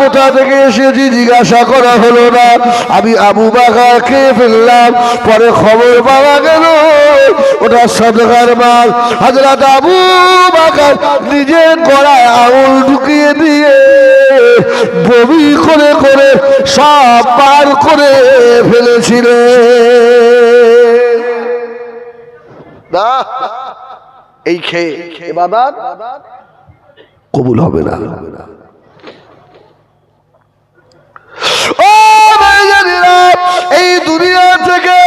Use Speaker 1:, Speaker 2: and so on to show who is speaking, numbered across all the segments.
Speaker 1: কোথা থেকে এসেছি জিজ্ঞাসা করা হলো না। আমি আবু বাকার খেয়ে ফেললাম, পরে খবর পাওয়া গেল, ওটা সদকার মাল। হাজরাত আবু বাকার নিজের গলায় আঙুল ঢুকিয়ে দিয়ে বমি করে করে সব পার করে ফেলেছিলেন। না এই খেয়ে এবাদাত কবুল হবে না। এই দুনিয়া থেকে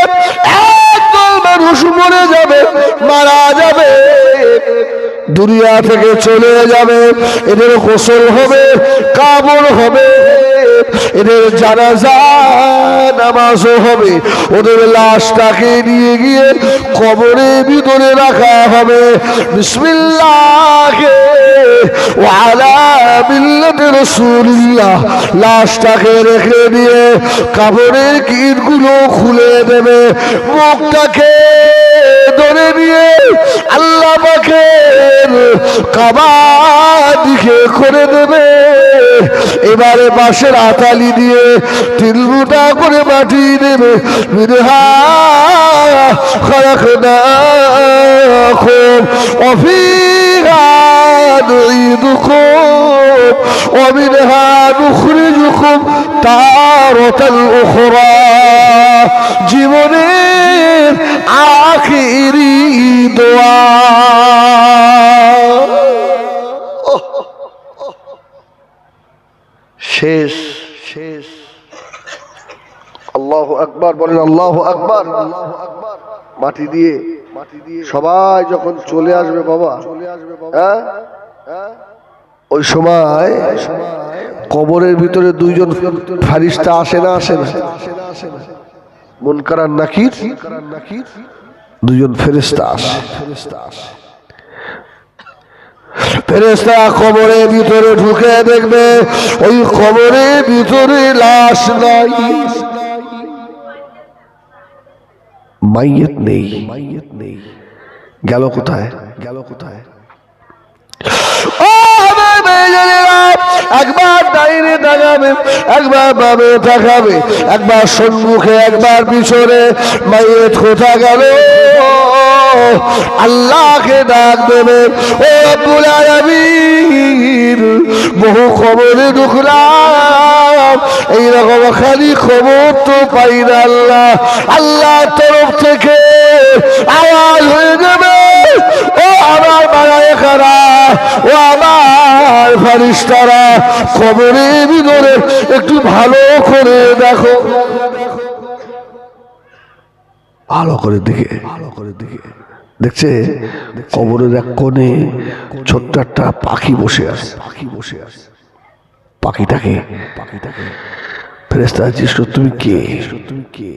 Speaker 1: একদল মানুষ মরে যাবে, মারা যাবে। দুনিয়া থেকে চলে যাবে, এদের হবে কাবর হবে, এদের জানাজা, নামাজও হবে। ওদের লাশটাকে নিয়ে গিয়ে কবরের ভিতরে রাখা হবে। বিসমিল্লাহে ওয়ালা রসুল্লাহ লাশটাকে রেখে দিয়ে কাপড়ের কীটগুলো খুলে দেবে। মুখটাকে ধরে নিয়ে আল্লাহ পাখের কাবার দিকে করে দেবে। এবারে পাশের আতালি দিয়ে তিলমুটা করে মাটি দেবে। বিরহা অফিস نعيدكم ومنها نخرجكم تارة أخرى জীবনের আখিরি দোয়া শেষ শেষ আল্লাহ আকবার বলেন আল্লাহ আকবার মাটি দিয়ে মাটি দিয়ে সবাই যখন চলে আসবে বাবা চলে আসবে হ্যাঁ ওই সময় কবরের ভিতরে দুইজন ফারিস্তা আসে না আসে না? মুনকারান নাকির? দুজন ফেরেস্তা আসে। ফেরেস্তা আসে ফেরেস্তা কবরের ভিতরে ঢুকে দেখবে, ওই কবরের ভিতরে লাশ নাই। মাইয়েত নেই। মাইয়েত নেই গেল কোথায় গেল কোথায়? একবার ডাইনে তাকাবে, একবার বামে তাকাবে, একবার সম্মুখে, একবার পিছনে। মাইয়েত কোথা গেল? আল্লাহকে ডাক দেবে, ও আলামিন, বহু খবরে ঢুকলাম। এইরকম খালি খবর তো পাই না আল্লাহ। আল্লাহ তরফ থেকে আওয়াজ হয়ে যাবে। ও আমার ফারিস্তারা, খবরে ভিতরে একটু ভালো করে দেখো। ভালো করে দেখে। ভালো করে দেখে দেখছে, কবরের এক কোণে ছোট্ট একটা পাখি বসে আছে। পাখি বসে আছে পাখিটাকে পাখিটাকে ফেরেস্তা জিজ্ঞেস তুমি কে তুমি কে?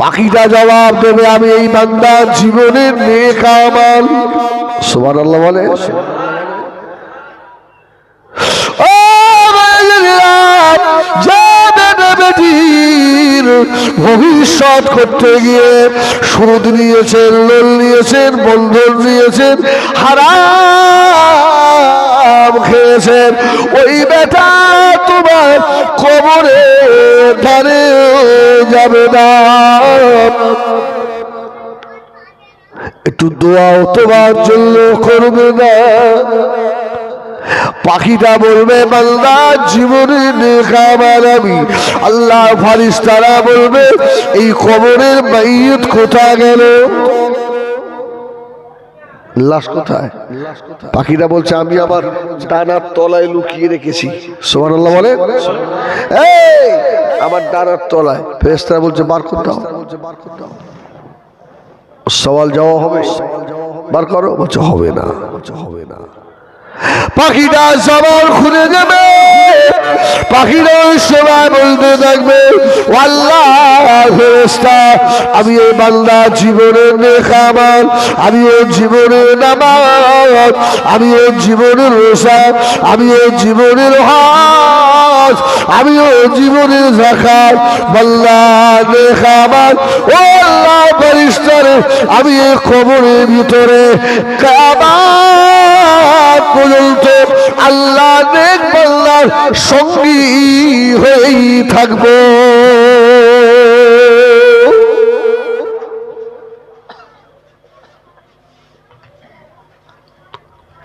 Speaker 1: পাখিটা জবাব দেবে, আমি এই বান্দার জীবনের নেক সুবহান আল্লাহ বলে ভবিষ্যৎ করতে গিয়ে সুদ নিয়েছেন লোন নিয়েছেন, বন্ধন নিয়েছেন, হারাম খেয়েছেন, ওই বেটা তোমার কবরে ধারে যাবে না। একটু দোয়াও তোমার জন্য করবে না। পাখিটা বলবে, বান্দা, জীবনে নেখাবার আমি। আল্লাহ ফারিস্তারা বলবে, এই কবরের মাইয়ত কোথায় গেল? লাশ কোথায়? পাখিটা বলছে, আমি আমার ডানার তলায় লুকিয়ে রেখেছি। সোমান আল্লাহ বলে আমার ডানার তলায়। ফেরেস্তারা বলছে, বার কর দাও সওয়াল যাওয়া হবে? বার করো, বলছে হবে না। হবে না পাখিটা সবার খুলে যাবে পাখিরা ওই বলতে থাকবে "ও আল্লাহ আমি এই বান্দা জীবনের নেখামান আমি ও জীবনের নামাজ, আমি ও জীবনের রোসা আমি ও জীবনের হাস আমি ও জীবনের জাকাত বাল্লা নেখামান ও আল্লাহ! আমি এই খবরের ভিতরে। পর্যন্ত আল্লাহ নেক সঙ্গী হয়েই থাকব।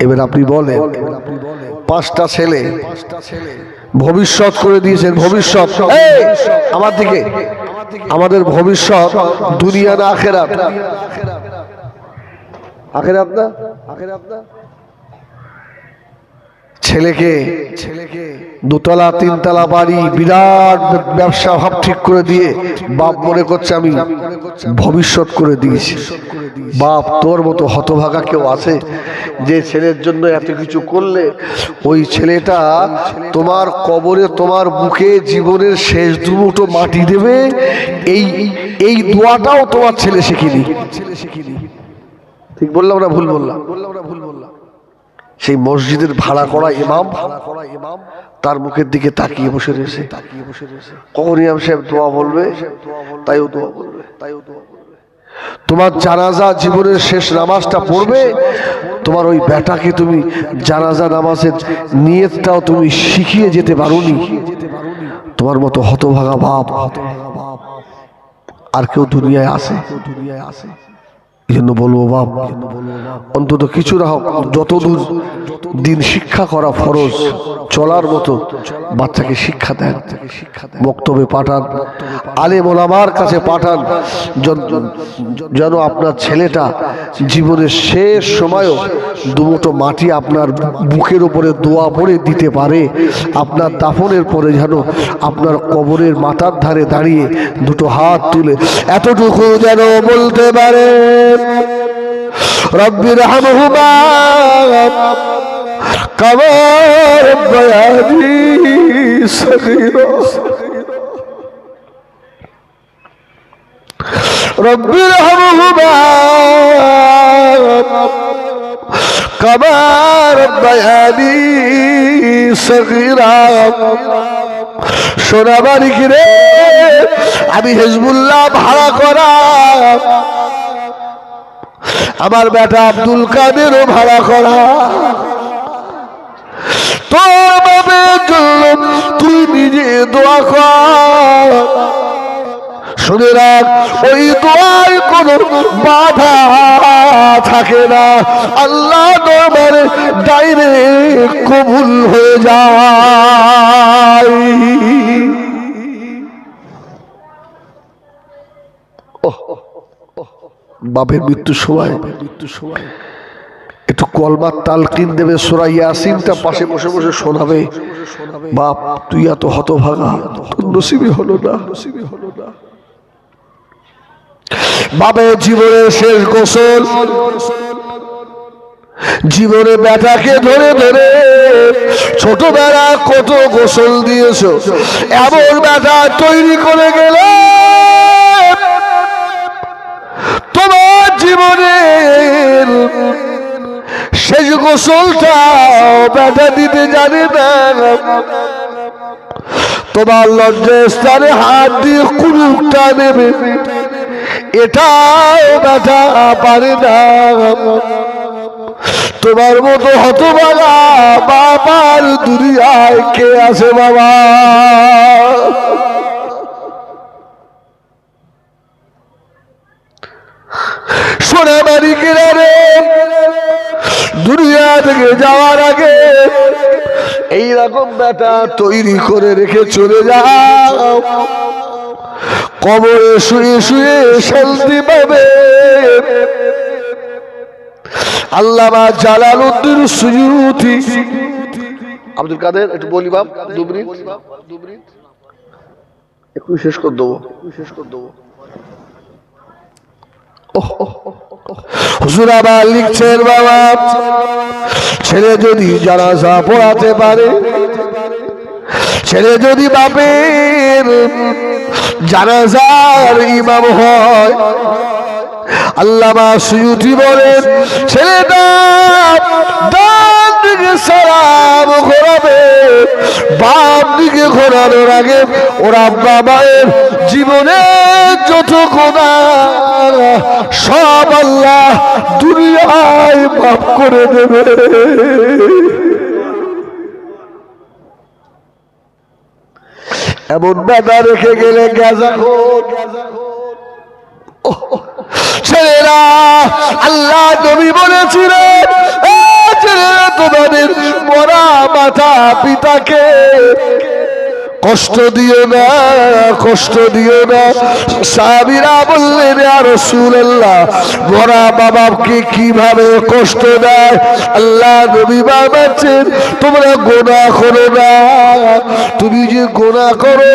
Speaker 1: এবার আপনি বলেন, পাঁচটা ছেলে ভবিষ্যৎ করে দিয়েছেন, ভবিষ্যৎ। আমার দিকে, আমাদের ভবিষ্যৎ দুনিয়া না আখেরাত। আখেরাত না? আখেরাত না? ছেলেকে ছেলেকে দোতলা, তিনতলা বাড়ি, বিরাট ব্যবসা ভাব ঠিক করে দিয়ে বাপ মনে করছে আমি ভবিষ্যৎ করে দিয়েছি। বাপ তোর মতো হতভাগা কেউ আছে যে ছেলের জন্য এত কিছু করলে ওই ছেলেটা তোমার কবরে, তোমার বুকে জীবনের শেষ দুমুটো মাটি দেবে। এই এই দোয়াটাও তোমার ছেলে ছেলে শিখিনি। ঠিক বললাম না ভুল বললাম বললাম না ভুল বললাম? সেই মসজিদের ভাড়া করা ইমাম তার মুখের দিকে তাকিয়ে বসে রয়েছে। তাকিয়ে বসে রয়েছে কখন ইমাম সাহেব দোয়া বলবে? তাইও দোয়া বলবে। তাইও দোয়া বলবে তোমার জানাজা জীবনের শেষ নামাজটা পড়বে। তোমার ওই বেটাকে তুমি জানাজা নামাজের নিয়তটাও তুমি শিখিয়ে যেতে পারো পারোনি। তোমার মতো হতভাগা বাপ আর কেউ দুনিয়ায় আসে দুনিয়ায় আসে এই জন্য বলব, বাপ, অন্তত কিছু না হোক, যতদূর দিন শিক্ষা করা ফরজ, চলার মতো বাচ্চাকে শিক্ষা দেন, বক্তব্যে পাঠান, আলেম ওলামার কাছে পাঠান যেন আপনার ছেলেটা জীবনের শেষ সময়ও দুমুটো মাটি আপনার বুকের উপরে দোয়া পড়ে দিতে পারে, আপনার দাফনের পরে যেন আপনার কবরের মাথার ধারে দাঁড়িয়ে দুটো হাত তুলে, এতটুকু যেন বলতে পারে রব্বির হামহুমা কবর বয়ানি সগীরা। রব্বির হামহুমা কবর বয়ানি সগীরা। সোনাবাড়ি কিরে আমি হেজবুল্লাহ ভাড়া করা। আমার বেটা আব্দুল কাদেরও ভাড়া করা। তোর বাবের জন্য তুই নিজে দোয়া কর। শুনে রাখ, ওই দোয়ায় কোনো বাধা থাকে না। আল্লাহ দরবারে ডাইরে কবুল হয়ে যায়। ওহ। বাপের মৃত্যুর সময়। মৃত্যুর সময়। একটু কলমার তালকিন দেবে সোরা ইয়াসিনটা পাশে বসে বসে শোনাবে। বাপ তুই এত হতভাগা তোর নসিবি হলো না। নসিবি হলো না। বাপের জীবনের শেষ গোসল। জীবনে বেটাকে ধরে ধরে ছোটবেলা কত গোসল দিয়েছ। এমন বেটা তৈরি করে গেলে। গোসলটা বেটা দিতে জানে না। তোমার লজ্জার স্থানে হাত দিয়ে কুলুকটা নেবে। এটাও বেটা পারে না। তোমার মতো হতবাগা বাবার দুনিয়ায় কে আছে বাবা সোনা বাড়ি কিনারে দুনিয়া থেকে যাওয়ার আগে এই রকম বেটা তৈরি করে রেখে চলে যাও। কবরে শুয়ে শুয়ে শান্তি পাবে। আল্লামা জালালউদ্দিন সুয়ুতি আব্দুল কাদের, একটু বলি বাপ, দু মিনিট। দু মিনিট একটু শেষ করে দেবো। শেষ করে দেবো হুজুর আবার লিখছেন, বাবা, ছেলে যদি জানাজা পড়াতে পারে, ছেলে যদি বাপের জানাজার ইমাম হয়, আল্লামা বলেন, ছেলেটা বাম ঘোরানোর আগে ওরা যত গোনা সব আল্লাহ দুনিয়ায় মাফ করে দেবে। এমন বেদা রেখে গেলে গেজা ছেলেরা, আল্লাহ নবী বলেছিলেন, "এ ছেলেরা, তোমাদের মরা মাতা পিতাকে কষ্ট দিও না, কষ্ট দিও না। সাবিরা বললেন আর রসুল্লাহ মরা বাবাকে কীভাবে কষ্ট দেয়? আল্লাহ নবী বাবাচ্ছেন তোমরা গোনা করো না। তুমি যে গোনা করো,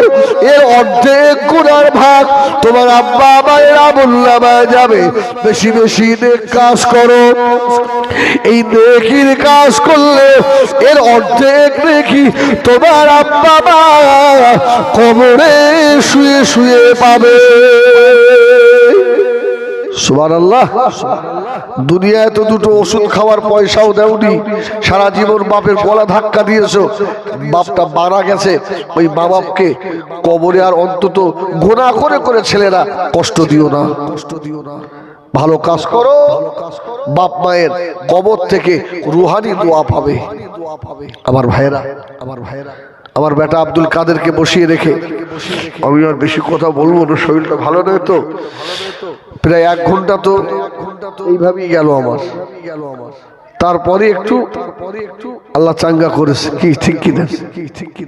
Speaker 1: এর অর্ধেক গোনার ভাগ তোমার আব্বা মায়ের আমুল্লামায় যাবে। বেশি বেশি নেক কাজ করো। এই নেকির কাজ করলে এর অর্ধেক নেকি তোমার আব্বা মা কবরে শুয়ে শুয়ে পাবে। সুবার আল্লাহ দুনিয়ায় তো দুটো ওষুধ খাওয়ার পয়সাও দেওনি। সারা জীবন বাপের গলা ধাক্কা দিয়েছ। বাপটা মারা গেছে। ওই মা বাপকে কবরে আর অন্তত গোনা করে করে ছেলেরা কষ্ট দিও না কষ্ট দিও না। ভালো কাজ করো। বাপ মায়ের কবর থেকে রুহানি দোয়া পাবে। আমার ভাইয়েরা আমার ভাইয়েরা। আমার বেটা আব্দুল কাদেরকে বসিয়ে রেখে। আমি আর বেশি কথা বলব না, শরীরটা ভালো নয় তো। প্রায় এক ঘণ্টা তো এইভাবেই গেল আমার। তারপরে একটু আল্লাহ চাঙ্গা করেছে। কি ঠিক কি